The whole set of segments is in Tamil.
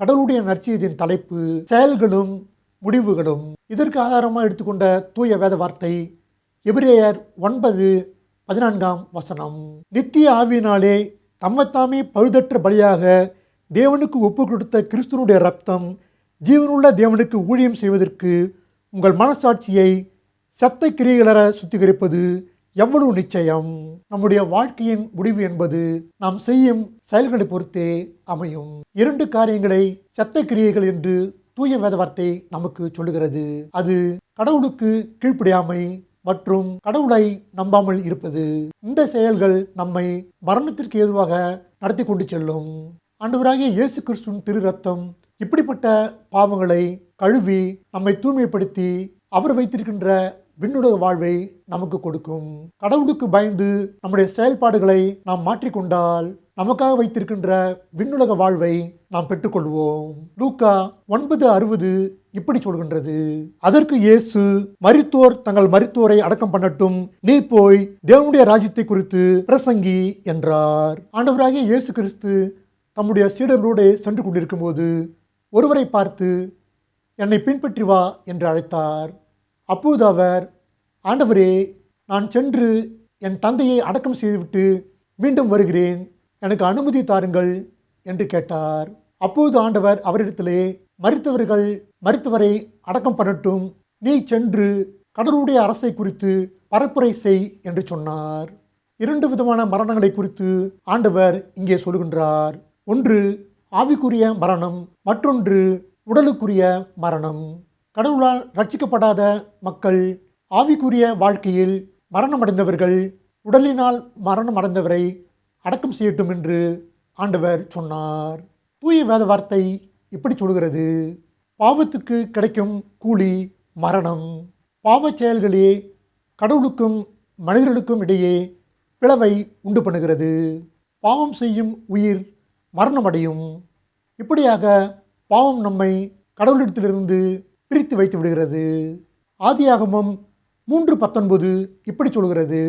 கடவுளுடைய நற்செய்தியின் தலைப்பு செயல்களும் முடிவுகளும். இதற்கு ஆதாரமாக எடுத்துக்கொண்ட தூய வேத வார்த்தை எபிரேயர் ஒன்பது பதினான்காம் வசனம். நித்திய ஆவியினாலே தம்மைத்தாமே பழுதற்ற பலியாக தேவனுக்கு ஒப்பு கொடுத்த கிறிஸ்துவனுடைய ரத்தம் ஜீவனுள்ள தேவனுக்கு ஊழியம் செய்வதற்கு உங்கள் மனசாட்சியை சத்த கிரியைகளர சுத்திகரிப்பது எவ்வளவு நிச்சயம்? நம்முடைய வாழ்க்கையின் முடிவு என்பது நாம் செய்யும் செயல்களை பொறுத்தே அமையும். இரண்டு காரியங்களை செத்த கிரியைகள் என்று தூய வேத வார்த்தை நமக்கு சொல்லுகிறது. அது கடவுளுக்கு கீழ்ப்படியாமை மற்றும் கடவுளை நம்பாமல் இருப்பது. இந்த செயல்கள் நம்மை மரணத்திற்கு ஏதுவாக நடத்தி கொண்டு செல்லும். ஆண்டவராகிய இயேசு கிறிஸ்துவின் திரு ரத்தம் இப்படிப்பட்ட பாவங்களை கழுவி நம்மை தூய்மைப்படுத்தி அவர் வைத்திருக்கின்ற விண்ணுலக வாழ்வை நமக்கு கொடுக்கும். கடவுளுக்கு பயந்து நம்முடைய செயல்பாடுகளை நாம் மாற்றிக்கொண்டால் நமக்காக வைத்திருக்கின்ற விண்ணுலக வாழ்வை நாம் பெற்றுக்கொள்வோம். லூக்கா ஒன்பது அறுபது இப்படி சொல்கின்றது. அதற்கு இயேசு மருத்துவர் தங்கள் மருத்துவரை அடக்கம் பண்ணட்டும். நீ போய் தேவனுடைய ராஜ்யத்தை குறித்து பிரசங்கி என்றார். ஆண்டவராகிய இயேசு கிறிஸ்து தம்முடைய சீடர்களோடு சென்று கொண்டிருக்கும்போது ஒருவரை பார்த்து என்னை பின்பற்றி வா என்று அழைத்தார். அப்போது அவர் ஆண்டவரே நான் சென்று என் தந்தையை அடக்கம் செய்துவிட்டு மீண்டும் வருகிறேன். எனக்கு அனுமதி தாருங்கள் என்று கேட்டார். அப்போது ஆண்டவர் அவரிடத்திலே மறித்தவர்கள் மறித்தவரை அடக்கம் பண்ணட்டும். நீ சென்று கடவுளுடைய அரசை குறித்து பரப்புரை செய் என்று சொன்னார். இரண்டு விதமான மரணங்களை குறித்து ஆண்டவர் இங்கே சொல்கின்றார். ஒன்று ஆவிக்குரிய மரணம். மற்றொன்று உடலுக்குரிய மரணம். கடவுளால் ரட்சிக்கப்படாத மக்கள் ஆவிக்குரிய வாழ்க்கையில் மரணமடைந்தவர்கள் உடலினால் மரணம் அடைந்தவரை அடக்கம் செய்யட்டும் என்று ஆண்டவர் சொன்னார். தூய வேத வார்த்தை இப்படி சொல்கிறது. பாவத்துக்கு கிடைக்கும் கூலி மரணம். பாவச் செயல்களே கடவுளுக்கும் மனிதர்களுக்கும் இடையே பிளவை உண்டு பண்ணுகிறது. பாவம் செய்யும் உயிர் மரணமடையும். இப்படியாக பாவம் நம்மை கடவுளிடத்திலிருந்து பிரித்து வைத்து விடுகிறது. ஆதியாகமம் மூன்று பத்தொன்பது இப்படி சொல்கிறது.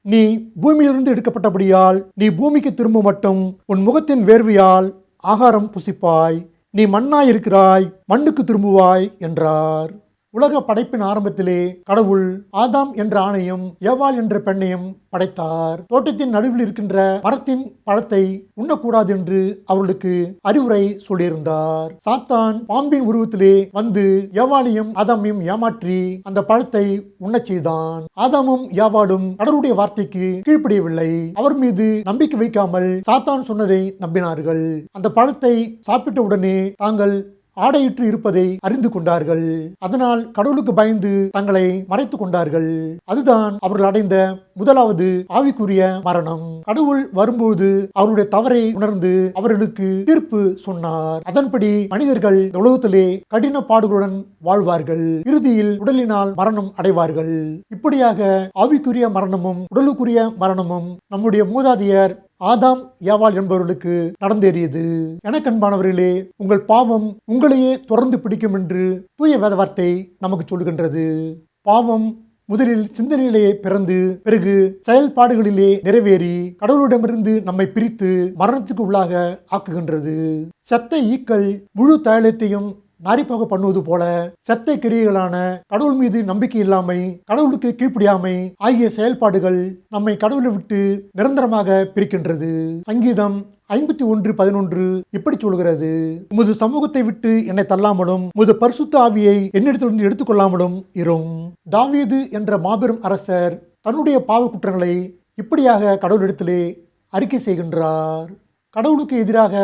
நீ பூமியிலிருந்து எடுக்கப்பட்டபடியால் நீ பூமிக்கு திரும்ப மட்டும் உன் முகத்தின் வேர்வையால் ஆகாரம் புசிப்பாய். நீ மண்ணாய் இருக்கிறாய் மண்ணுக்கு திரும்புவாய் என்றார். உலக படைப்பின் ஆரம்பத்திலே கடவுள் ஆதாம் என்ற ஆணையும் ஏவாள் என்ற பெண்ணையும் படைத்தார். தோட்டத்தின் நடுவில் இருக்கின்ற மரத்தின் பழத்தை உண்ணக்கூடாது என்று அவர்களுக்கு அறிவுரை சொல்லியிருந்தார். சாத்தான் பாம்பின் உருவத்திலே வந்து ஏவாளையும் ஆதாமையும் ஏமாற்றி அந்த பழத்தை உண்ணச் செய்தான். ஆதாமும் ஏவாளும் கடவுளுடைய வார்த்தைக்கு கீழ்ப்படியவில்லை. அவர் மீது நம்பிக்கை வைக்காமல் சாத்தான் சொன்னதை நம்பினார்கள். அந்த பழத்தை சாப்பிட்ட உடனே தாங்கள் ஆடையிட்டு இருப்பதை அறிந்து கொண்டார்கள். அதனால் கடவுளுக்கு பயந்து தங்களை மறைத்துக் கொண்டார்கள். அதுதான் அவர்கள் அடைந்த முதலாவது ஆவிக்குரிய மரணம். கடவுள் வரும்போது அவருடைய தவறை உணர்ந்து அவர்களுக்கு தீர்ப்பு சொன்னார். அதன்படி மனிதர்கள் உலகத்திலே கடின பாடுகளுடன் வாழ்வார்கள். இறுதியில் உடலினால் மரணம் அடைவார்கள். இப்படியாக ஆவிக்குரிய மரணமும் உடலுக்குரிய மரணமும் நம்முடைய மூதாதையர் ஆதாம் யாவாள் என்பவர்களுக்கு நடந்தேறியது. என கண்பானவர்களே உங்கள் பாவம் உங்களையே தொடர்ந்து பிடிக்கும் என்று தூய வேத வார்த்தை நமக்கு சொல்லுகின்றது. பாவம் முதலில் சிந்தனையிலேயே பிறந்து பிறகு செயல்பாடுகளிலே நிறைவேறி கடவுளிடமிருந்து நம்மை பிரித்து மரணத்துக்கு உள்ளாக ஆக்குகின்றது. செத்த ஈக்கள் முழு தைலத்தையும் நாரிப்பாக பண்ணுவது போல செத்தை கிரியைகளான கடவுள் மீது நம்பிக்கை இல்லாமை கடவுளுக்கு கீழ்ப்படியாமை ஆகிய செயல்பாடுகள் நம்மை கடவுளை விட்டு நிரந்தரமாக பிரிக்கின்றது. சங்கீதம் ஐம்பத்தி ஒன்று பதினொன்று இப்படி சொல்கிறது. உமது சமூகத்தை விட்டு என்னை தள்ளாமலும் உமது பரிசுத்த ஆவியை என்னிடத்திலிருந்து எடுத்துக்கொள்ளாமலும் இரும். தாவீது என்ற மாபெரும் அரசர் தன்னுடைய பாவ குற்றங்களை இப்படியாக கடவுளிடத்திலே அறிக்கை செய்கின்றார். கடவுளுக்கு எதிராக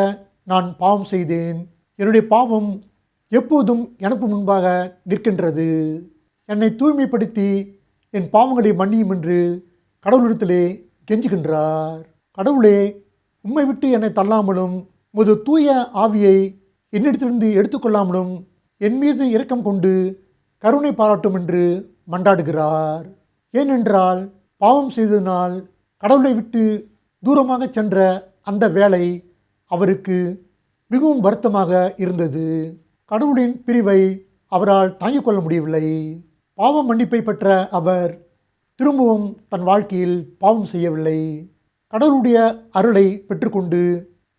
நான் பாவம் செய்தேன். என்னுடைய பாவம் எப்போதும் எனக்கு முன்பாக நிற்கின்றது. என்னை தூய்மைப்படுத்தி என் பாவங்களை மன்னியும் என்று கடவுளிடத்திலே கெஞ்சுகின்றார். கடவுளே உம்மை விட்டு என்னை தள்ளாமலும் முது தூய ஆவியை என்னிடத்திலிருந்து எடுத்துக்கொள்ளாமலும் என் மீது இரக்கம் கொண்டு கருணை பாராட்டும் என்று மன்றாடுகிறார். ஏனென்றால் பாவம் செய்ததினால் கடவுளை விட்டு தூரமாக சென்ற அந்த வேலை அவருக்கு மிகவும் வருத்தமாக இருந்தது. கடவுளின் பிரிவை அவரால் தாங்கிக் கொள்ள முடியவில்லை. பாவம் மன்னிப்பை பெற்ற அவர் திரும்பவும் தன் வாழ்க்கையில் பாவம் செய்யவில்லை. கடவுளுடைய அருளை பெற்றுக்கொண்டு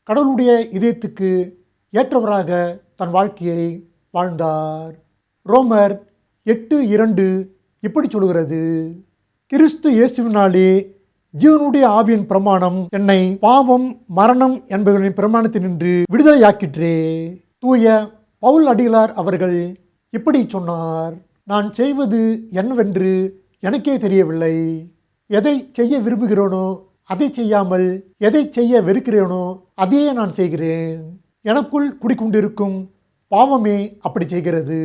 கடவுளுடைய இதயத்துக்கு ஏற்றவராக தன் வாழ்க்கையை வாழ்ந்தார். ரோமர் எட்டு இரண்டு இப்படி சொல்கிறது கிறிஸ்து இயேசுவினாலே ஜீவனுடைய ஆவியின் பிரமாணம் என்னை பாவம் மரணம் என்பவர்களின் பிரமாணத்தினின்று விடுதலையாக்கிற்றே. தூய பவுல் அடிகளார் அவர்கள் இப்படி சொன்னார் நான் செய்வது என்னவென்று எனக்கே தெரியவில்லை. எதை செய்ய விரும்புகிறேனோ அதை செய்யாமல் எதை செய்ய வெறுக்கிறேனோ அதையே நான் செய்கிறேன். எனக்குள் குடிக்கொண்டிருக்கும் பாவமே அப்படி செய்கிறது.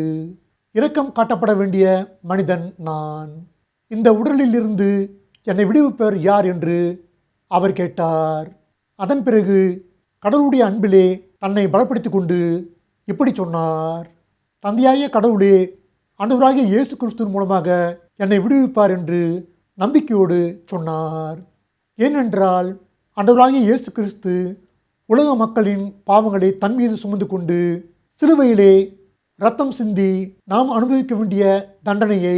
இரக்கம் காட்டப்பட வேண்டிய மனிதன் நான். இந்த உடலிலிருந்து என்னை விடுவிப்பவர் யார் என்று அவர் கேட்டார். அதன் பிறகு கடவுளுடைய அன்பிலே தன்னை பலப்படுத்தி கொண்டு இப்படி சொன்னார். தந்தையாய கடவுளே ஆண்டவராகிய இயேசு கிறிஸ்துவின் மூலமாக என்னை விடுவிப்பார் என்று நம்பிக்கையோடு சொன்னார். ஏனென்றால் ஆண்டவராகிய இயேசு கிறிஸ்து உலக மக்களின் பாவங்களை தன் மீது சுமந்து கொண்டு சிலுவையிலே ரத்தம் சிந்தி நாம் அனுபவிக்க வேண்டிய தண்டனையை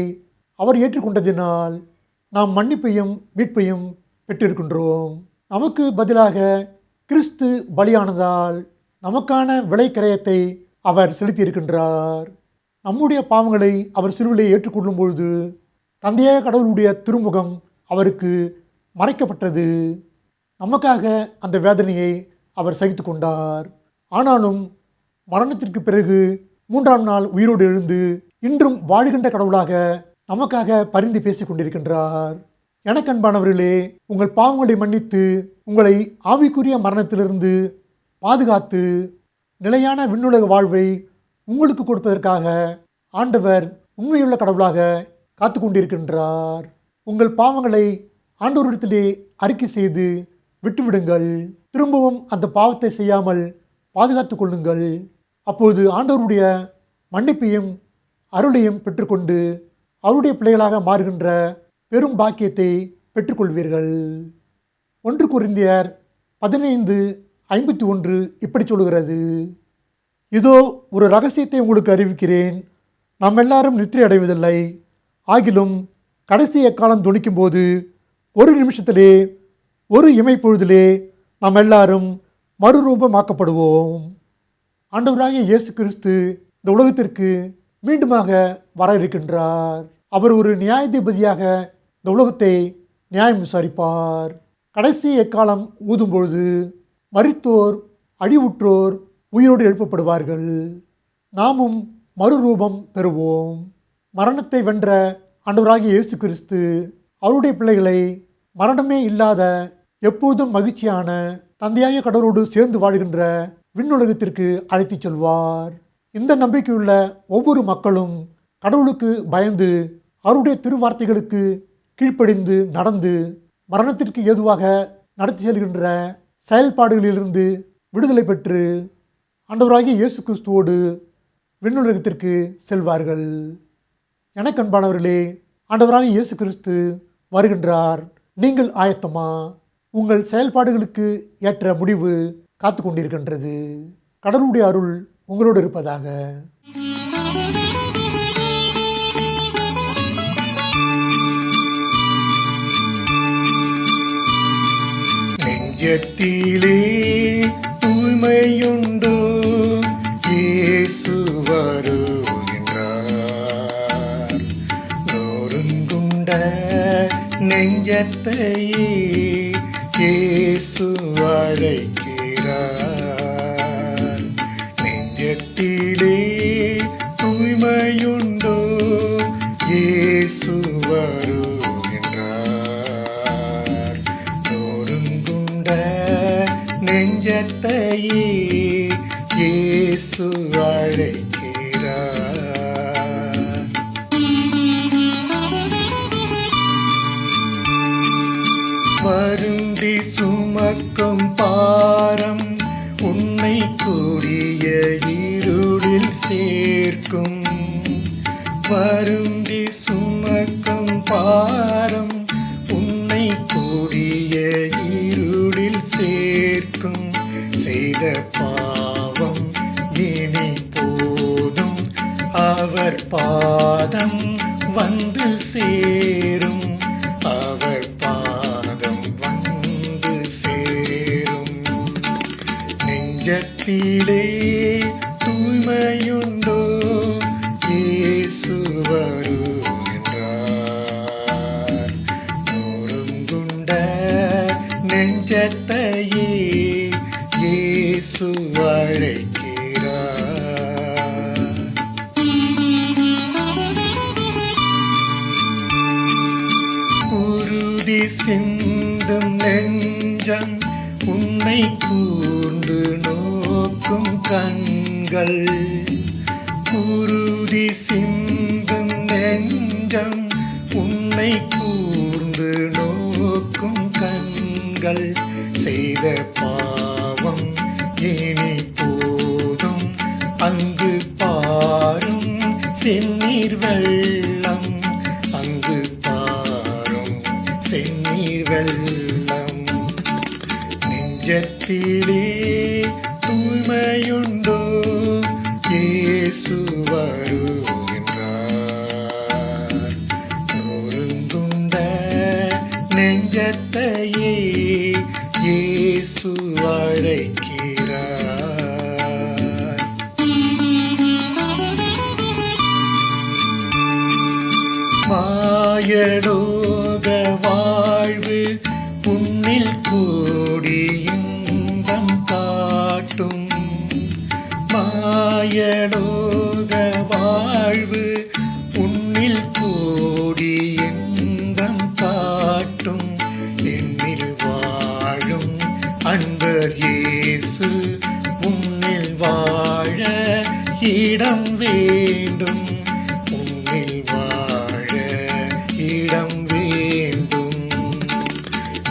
அவர் ஏற்றுக்கொண்டதினால் நாம் மன்னிப்பையும் மீட்பையும் பெற்றிருக்கின்றோம். நமக்கு பதிலாக கிறிஸ்து பலியானதால் நமக்கான விலை கிரயத்தை அவர் செலுத்தியிருக்கின்றார். நம்முடைய பாவங்களை அவர் சிலுவிலே ஏற்றுக்கொள்ளும் பொழுது தந்தையாக கடவுளுடைய திருமுகம் அவருக்கு மறைக்கப்பட்டது. நமக்காக அந்த வேதனையை அவர் சகித்து கொண்டார். ஆனாலும் மரணத்திற்கு பிறகு மூன்றாம் நாள் உயிரோடு எழுந்து இன்றும் வாழ்கின்ற கடவுளாக நமக்காக பரிந்து பேசிக் கொண்டிருக்கின்றார். எனக்கன்பானவர்களே உங்கள் பாவங்களை மன்னித்து உங்களை ஆவிக்குரிய மரணத்திலிருந்து பாதுகாத்து நிலையான விண்ணுலக வாழ்வை உங்களுக்கு கொடுப்பதற்காக ஆண்டவர் உண்மையுள்ள கடவுளாக காத்து கொண்டிருக்கின்றார். உங்கள் பாவங்களை ஆண்டவரிடத்திலே அறிக்கை செய்து விட்டுவிடுங்கள். திரும்பவும் அந்த பாவத்தை செய்யாமல் பாதுகாத்து கொள்ளுங்கள். அப்போது ஆண்டவருடைய மன்னிப்பையும் அருளையும் பெற்றுக்கொண்டு அவருடைய பிள்ளைகளாக மாறுகின்ற பெரும் பாக்கியத்தை பெற்றுக்கொள்வீர்கள். ஒன்று குறிந்தியர் பதினைந்து ஐம்பத்தி ஒன்று இப்படி சொல்கிறது இதோ ஒரு ரகசியத்தை உங்களுக்கு அறிவிக்கிறேன். நாம் எல்லாரும் நித்திரை அடைவதில்லை. ஆகிலும் கடைசி எக்காலம் துணிக்கும் போது ஒரு நிமிஷத்திலே ஒரு இமைப்பொழுதிலே நாம் எல்லாரும் மறுரூபமாக்கப்படுவோம். ஆண்டவராகிய இயேசு கிறிஸ்து இந்த உலகத்திற்கு மீண்டுமாக வர இருக்கின்றார். அவர் ஒரு நியாயாதிபதியாக இந்த உலகத்தை நியாயம் விசாரிப்பார். கடைசி எக்காலம் ஊதும் பொழுது மறித்தோர் அழிவுற்றோர் உயிரோடு எழுப்பப்படுவார்கள். நாமும் மறுரூபம் பெறுவோம். மரணத்தை வென்ற ஆண்டவராகிய இயேசு கிறிஸ்து அவருடைய பிள்ளைகளை மரணமே இல்லாத எப்போதும் மகிழ்ச்சியான தந்தையாய கடவுளோடு சேர்ந்து வாழ்கின்ற விண்ணுலகத்திற்கு அழைத்துச் செல்வார். இந்த நம்பிக்கையுள்ள ஒவ்வொரு மக்களும் கடவுளுக்கு பயந்து அவருடைய திருவார்த்தைகளுக்கு கீழ்ப்படிந்து நடந்து மரணத்திற்கு ஏதுவாக நடத்தி செல்கின்ற செயல்பாடுகளிலிருந்து விடுதலை பெற்று ஆண்டவராகிய இயேசு கிறிஸ்துவோடு விண்ணுலகத்திற்கு செல்வார்கள். எனக்கு அன்பானவர்களே இயேசு கிறிஸ்து வருகின்றார். நீங்கள் ஆயத்தமா உங்கள் செயல்பாடுகளுக்கு ஏற்ற முடிவு காத்து கொண்டிருக்கின்றது கடவுளுடைய அருள் உங்களோடு இருப்பதாக. நெஞ்சத்திலே தூய்மையுண்டோ? இயேசு வருகின்றார். நொறுங்குண்ட நெஞ்சத்தையே இயேசு அழைக்க வருந்தி பாரம். உன்னை கூடிய இருளில் சேர்க்கும். வருந்தி சுமக்கும் பாரம். உன்னை கூடிய இருளில் சேர்க்கும். செய்த பாவம் இனி போதும். அவர் பாதம் வந்து சேரும். நெஞ்சத்திலே தூய்மையுண்டோ? இயேசு வருகின்றார் நொறுங்குண்ட நெஞ்சத்தையே இயேசு அழைக்கிறார். குருதி சிந்தும் நெஞ்சம் உன்னை கூர்ந்து நோக்கும் கண்கள் குருதி சிந்தும் நெஞ்சம் உன்னை கூர்ந்து நோக்கும் கண்கள். செய்த பாவம் இனி போதும். அங்கு பாரும் செந்நீர் வெள்ளம். அங்கு பாரும் செந்நீர் வெள்ளம். நெஞ்சத்திலே தூய்மையுண்டோ இயேசு வருகின்றார். நொறுந்துண்ட நெஞ்சத்தையே இயேசு அழைக்கிறார். மாயடோ மாயலோக வாழ்வு உன்னில் கூடி இன்பம் காட்டும். என்னில் வாழும் அன்பர் இயேசு உன்னில் வாழ இடம் வேண்டும். உன்னில் வாழ இடம் வேண்டும்.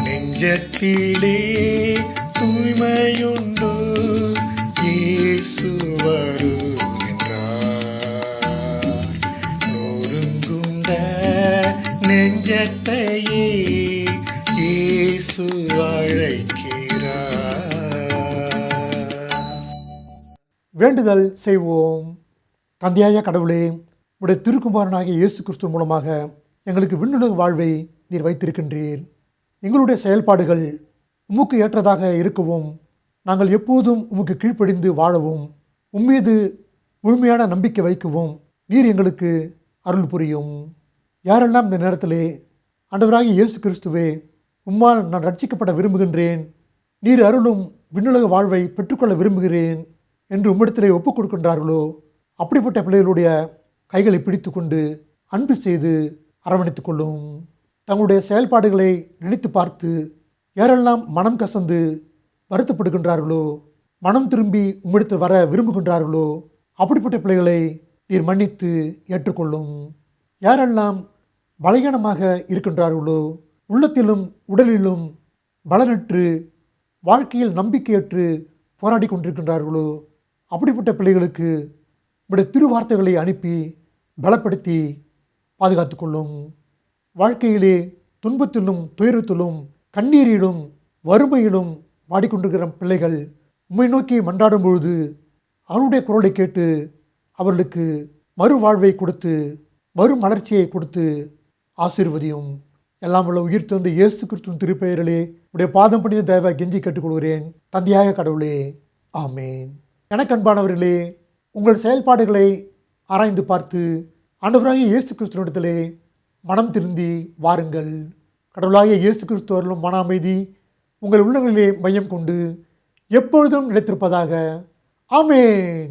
நெஞ்சத்திலே வேண்டுதல் செய்வோம். தந்தையாய கடவுளே உடைய திருக்குமாரனாகிய இயேசு கிறிஸ்து மூலமாக எங்களுக்கு விண்ணுலக வாழ்வை நீர் வைத்திருக்கின்றீர். எங்களுடைய செயல்பாடுகள் உமக்கு ஏற்றதாக இருக்கவும் நாங்கள் எப்போதும் உமக்கு கீழ்ப்படிந்து வாழவும் உம்மீது முழுமையான நம்பிக்கை வைக்கவும் நீர் எங்களுக்கு அருள் புரியும். யாரெல்லாம் இந்த நேரத்திலே அண்டவராகி இயேசு கிறிஸ்துவே உம்மால் நான் ரட்சிக்கப்பட விரும்புகின்றேன் நீர் அருளும் விண்ணுலக வாழ்வை பெற்றுக்கொள்ள விரும்புகிறேன் என்று உம்மிடத்திலே ஒப்புக் கொடுக்கின்றார்களோ அப்படிப்பட்ட பிள்ளைகளுடைய கைகளை பிடித்து கொண்டு அன்பு செய்து அரவணைத்துக் கொள்ளும் தங்களுடைய செயல்பாடுகளை நினைத்து பார்த்து யாரெல்லாம் மனம் கசந்து வருத்தப்படுகின்றார்களோ மனம் திரும்பி உம்மிடத்தில் வர விரும்புகின்றார்களோ அப்படிப்பட்ட பிள்ளைகளை நீர் மன்னித்து ஏற்றுக்கொள்ளும். யாரெல்லாம் பலகீனமாக இருக்கின்றார்களோ உள்ளத்திலும் உடலிலும் பலனற்று வாழ்க்கையில் நம்பிக்கையற்று போராடி கொண்டிருக்கின்றார்களோ அப்படிப்பட்ட பிள்ளைகளுக்கு உடைய திருவார்த்தைகளை அனுப்பி பலப்படுத்தி பாதுகாத்து கொள்ளும். வாழ்க்கையிலே துன்பத்திலும் துயரத்திலும் கண்ணீரிலும் வறுமையிலும் வாடிக்கொண்டிருக்கிற பிள்ளைகள் உம்மை நோக்கி மன்றாடும் பொழுது அவருடைய குரலை கேட்டு அவர்களுக்கு மறுவாழ்வை கொடுத்து மறுமலர்ச்சியை கொடுத்து ஆசீர்வதியும். எல்லாம் உள்ள உயிர் தந்து இயேசு கிறிஸ்துவின் திருப்பெயரிலே உடைய பாதம் பணிந்த தேவ கெஞ்சி கேட்டுக்கொள்கிறேன். தந்தையாக கடவுளே ஆமேன். எனக்கன்பானவர்களே உங்கள் செயல்பாடுகளை ஆராய்ந்து பார்த்து ஆண்டவராகிய இயேசு கிறிஸ்துவனிடத்திலே மனம் திருந்தி வாருங்கள். கடவுளாகிய இயேசு கிறிஸ்து அருளும் மன அமைதி உங்கள் உள்ளங்களிலே மையம் கொண்டு எப்பொழுதும் நிலைத்திருப்பதாக. ஆமேன்.